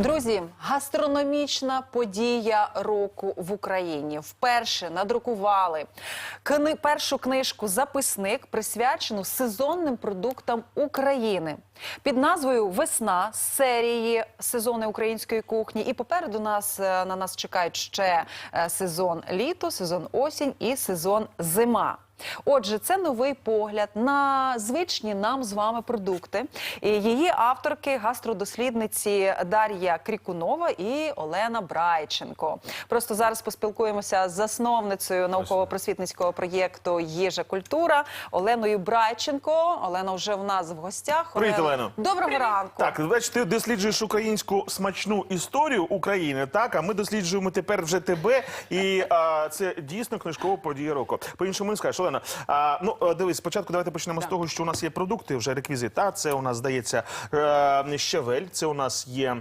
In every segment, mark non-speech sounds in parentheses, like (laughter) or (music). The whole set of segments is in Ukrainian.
Друзі, гастрономічна подія року в Україні. Вперше надрукували кни... першу книжку Записник, присвячену сезонним продуктам України під назвою Весна з серії сезони української кухні. І попереду нас е, на нас чекають ще е, сезон літо, сезон осінь і сезон зима. Отже, це новий погляд на звичні нам з вами продукти. І Її авторки, гастродослідниці Дар'я Крікунова і Олена Брайченко. Просто зараз поспілкуємося з засновницею науково-просвітницького проєкту Їжа культура Оленою Брайченко. Олена вже в нас в гостях. Привіт, Олено. Доброго ранку. Так, бач, ти досліджуєш українську смачну історію України, так, а ми досліджуємо тепер вже тебе. І а, це дійсно книжкова подія року. По-іншому не скажеш, Олена. А, ну, е, дивись, спочатку давайте почнемо з того, що у нас є продукти, вже реквізит. Та? Це у нас, здається, е, щавель, це у нас є...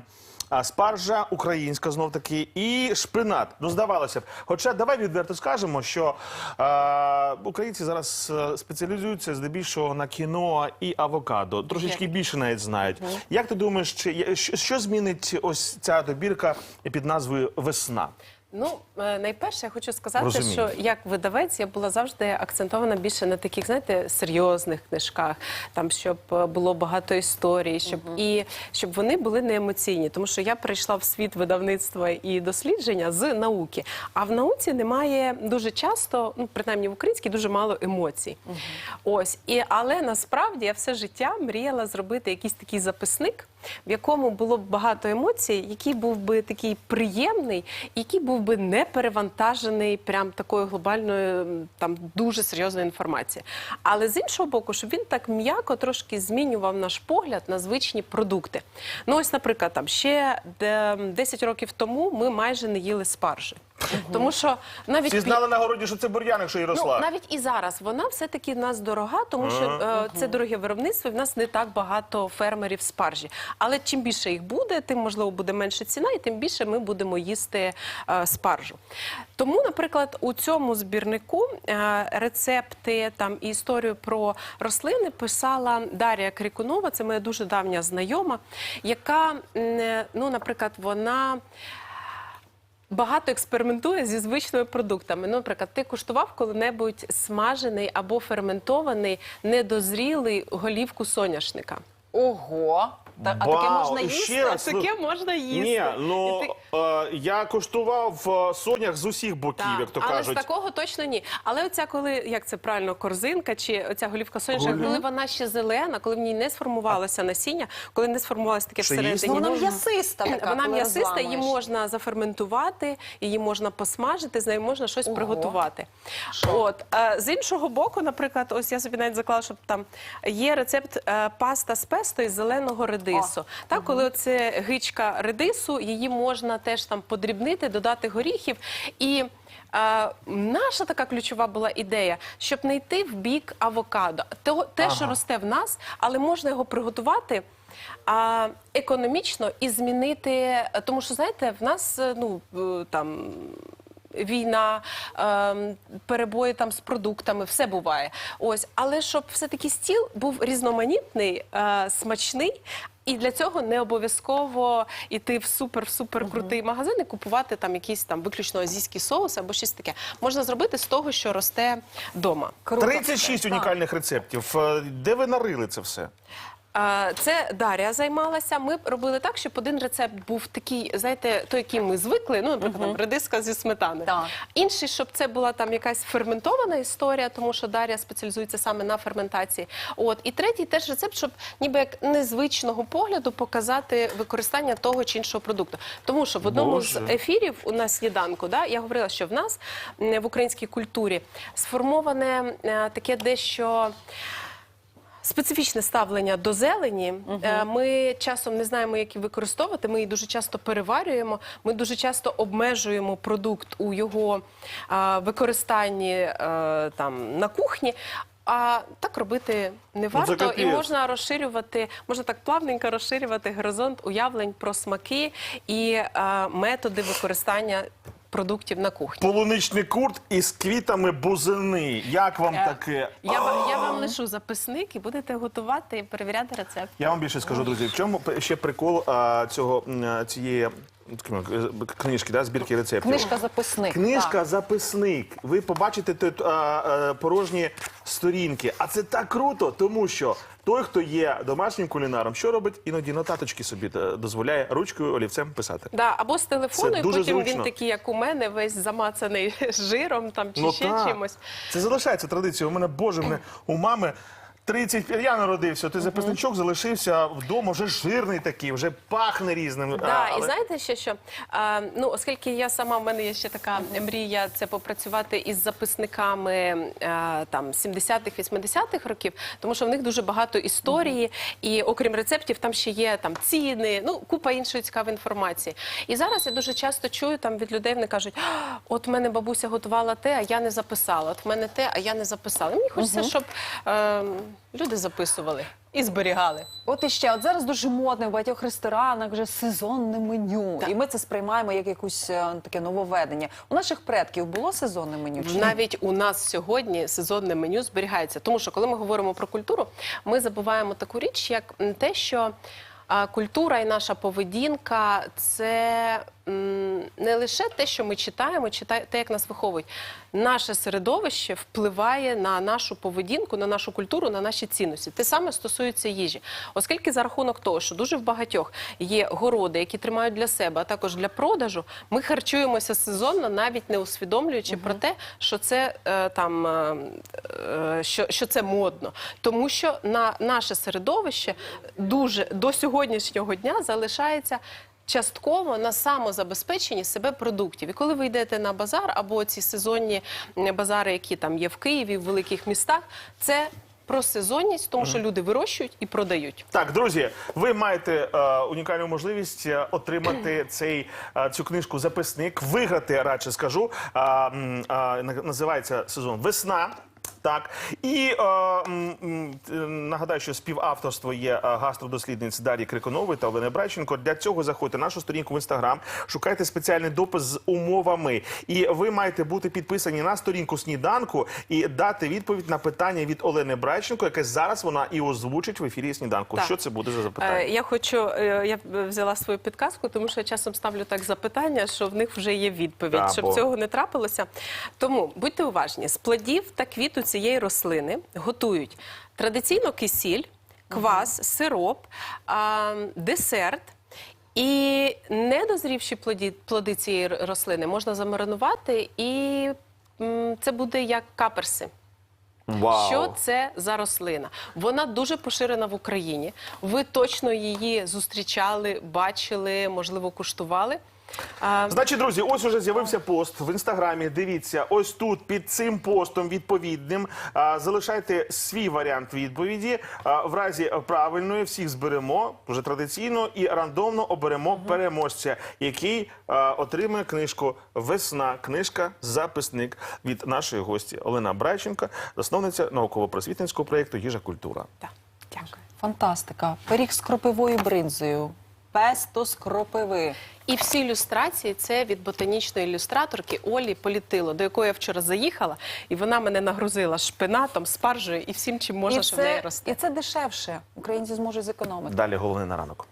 а, Спаржа українська знов таки і шпинат. Ну здавалося б. Хоча давай відверто скажемо, що е, українці зараз е, спеціалізуються здебільшого на кіно і авокадо. Трошечки більше навіть знають. Як ти думаєш, чи що, що змінить ось ця добірка під назвою Весна? Ну, е, найперше, я хочу сказати, Розумію. що як видавець я була завжди акцентована більше на таких, знаєте, серйозних книжках, там щоб е, було багато історій, щоб і щоб вони були не емоційні. Тому що я прийшла в світ видавництва і дослідження з науки. А в науці немає дуже часто, ну принаймні в українській, дуже мало емоцій. Ось і але насправді я все життя мріяла зробити якийсь такий записник, в якому було б багато емоцій, який був би такий приємний, який був би не перевантажений прям такою глобальною, там дуже серйозною інформацією. Але з іншого боку, щоб він так м'яко трошки змінював наш погляд на звичні продукти. Ну ось, наприклад, там ще де- 10 років тому ми майже не їли спаржі. Тому що навіть Всі знали на городі, що це бур'ян, якщо і росла. Ну, навіть і зараз вона все-таки в нас дорога, тому що е, це дороге виробництво, і в нас не так багато фермерів спаржі. Але чим більше їх буде, тим можливо буде менше ціна, і тим більше ми будемо їсти е, спаржу. Тому, наприклад, у цьому збірнику е, рецепти там і історію про рослини писала Дар'я Крикунова, це моя дуже давня знайома, яка, м, ну, наприклад, вона. Багато експериментує зі звичними продуктами. Ну, наприклад, ти куштував коли-небудь смажений або ферментований недозрілий голівку соняшника. Ого, Та- а таке можна їсти? ще раз. Таке можна їсти. Ні, ну І ти- е, я коштував е, сонях з усіх боків, Так, як то але кажуть. з такого точно ні. Але оця, коли як це правильно, корзинка чи оця голівка соняшника, коли вона ще зелена, коли в ній не сформувалося насіння, коли не сформувалося таке Ще всередині. Ну, вона м'ясиста (clears throat) така, Вона коли м'ясиста, її розламуєш. можна заферментувати, її можна посмажити, з нею можна щось Ого. приготувати. От е, з іншого боку, наприклад, ось я собі навіть заклала, щоб там є рецепт е, паста з песто із зеленого редису. Так, коли це гичка редису, її можна теж там подрібнити, додати горіхів і. е, наша така ключова була ідея, щоб не йти в бік авокадо. Того, те, що росте в нас, але можна його приготувати а, економічно і змінити, тому що знаєте, в нас е, ну там. Війна, ем, перебої там з продуктами, все буває. Ось, але щоб все-таки стіл був різноманітний, е, смачний, і для цього не обов'язково йти в супер-супер крутий магазин і купувати там якийсь там виключно азійський соус або щось таке. Можна зробити з того, що росте вдома. Круто. 36 Так. унікальних рецептів. Е, Де ви нарили це все? Це Дар'я займалася. Ми робили так, щоб один рецепт був такий, знаєте, той, який ми звикли. Ну, наприклад, там, редиска зі сметани. Так. Інший, щоб це була там якась ферментована історія, тому що Дар'я спеціалізується саме на ферментації. От і третій теж рецепт, щоб ніби як незвичного погляду показати використання того чи іншого продукту. Тому що в одному Боже. з ефірів у нас сніданку, да, я говорила, що в нас в українській культурі сформоване е, таке дещо. Специфічне ставлення до зелені. Е, Ми часом не знаємо, як її використовувати. Ми її дуже часто переварюємо. Ми дуже часто обмежуємо продукт у його а, використанні е, там на кухні. А так робити не Ну, варто, і можна розширювати, можна так плавненько розширювати горизонт уявлень про смаки і е, методи використання продуктів на кухні. Полуничний курт із квітами бузини. Як вам Е, таке? Я, вам- я вам лишу записник і будете готувати і перевіряти рецепт. Я вам більше скажу, друзі. В чому ще прикол а, цього м, цієї книжки, да, збірки рецептів? Книжка записник. Книжка записник. Ви побачите тут а, а, порожні сторінки. А це так круто, тому що той, хто є домашнім кулінаром, що робить, іноді нотаточки собі е, дозволяє ручкою олівцем писати. Да, або з телефону, Це і дуже потім зручно. він такий, як у мене, весь замацаний (laughs) жиром там чи ще Ну так. чимось. Це залишається традицією. У мене, боже, мене у мами 35, я народився, ти записничок залишився вдома, вже жирний такий, вже пахне різним. Да, А, і але- знаєте ще що? А, ну, оскільки я сама, в мене є ще така мрія, це попрацювати із записниками а, там 70-х, 80-х років, тому що в них дуже багато історії, і окрім рецептів, там ще є там ціни, ну купа іншої цікавої інформації. І зараз я дуже часто чую там від людей, вони кажуть: «А, от в мене бабуся готувала те, а я не записала. От в мене те, а я не записала. Мені хочеться, щоб е, люди записували і зберігали. От іще, от зараз дуже модне в багатьох ресторанах вже сезонне меню. І ми це сприймаємо як якусь е, таке нововведення. У наших предків було сезонне меню? Чи ні? Навіть у нас сьогодні сезонне меню зберігається. Тому що коли ми говоримо про культуру, ми забуваємо таку річ, як те, що а, культура і наша поведінка це м, не лише те, що ми читаємо, чи те, як нас виховують. Наше середовище впливає на нашу поведінку, на нашу культуру, на наші цінності. Те саме стосується їжі, оскільки за рахунок того, що дуже в багатьох є городи, які тримають для себе, а також для продажу, ми харчуємося сезонно, навіть не усвідомлюючи про те, що це е, там е, е, що, що це модно, тому що на наше середовище дуже до сьогоднішнього дня залишається. Частково на самозабезпеченні себе продуктів. І коли ви йдете на базар або ці сезонні базари, які там є в Києві, в великих містах, це про сезонність, тому що люди вирощують і продають. Так, друзі, ви маєте е, унікальну можливість е, отримати (clears throat) цей, е, цю книжку записник, виграти, радше скажу. Е, е, на- називається сезон Весна. Так, і е, м, м, нагадаю, що співавторство є е, гастродослідниць Дар'ї Криконової та Олени Брайченко. Для цього заходьте на нашу сторінку в інстаграм, шукайте спеціальний допис з умовами, і ви маєте бути підписані на сторінку сніданку і дати відповідь на питання від Олени Брайченко, яке зараз вона і озвучить в ефірі сніданку. Так. Що це буде за запитання? Е, Я хочу, е, я взяла свою підказку, тому що я часом ставлю так запитання, що в них вже є відповідь, Та, щоб бо- цього не трапилося. Тому будьте уважні, з плодів та квіту цієї рослини готують традиційно кисіль, квас, сироп, десерт. І недозрівші плоді, плоди цієї рослини можна замаринувати, і це буде як каперси. Вау. Що це за рослина? Вона дуже поширена в Україні. Ви точно її зустрічали, бачили, можливо, куштували. А, Значить, друзі, ось уже з'явився пост в інстаграмі. Дивіться, ось тут під цим постом відповідним а, залишайте свій варіант відповіді. А, в разі правильної всіх зберемо вже традиційно і рандомно оберемо переможця, який а, отримає книжку Весна. Книжка записник від нашої гості Олена Брайченка, засновниця науково-просвітницького проєкту Їжа культура. так, дякую. Фантастика. Пиріг з кропивою бринзою. Песто з кропиви. І всі ілюстрації це від ботанічної ілюстраторки Олі Політило, до якої я вчора заїхала, і вона мене нагрузила шпинатом, спаржею і всім, чим можна, і, щоб в неї це, рости. і це дешевше. Українці зможуть зекономити. Далі головне на ранок.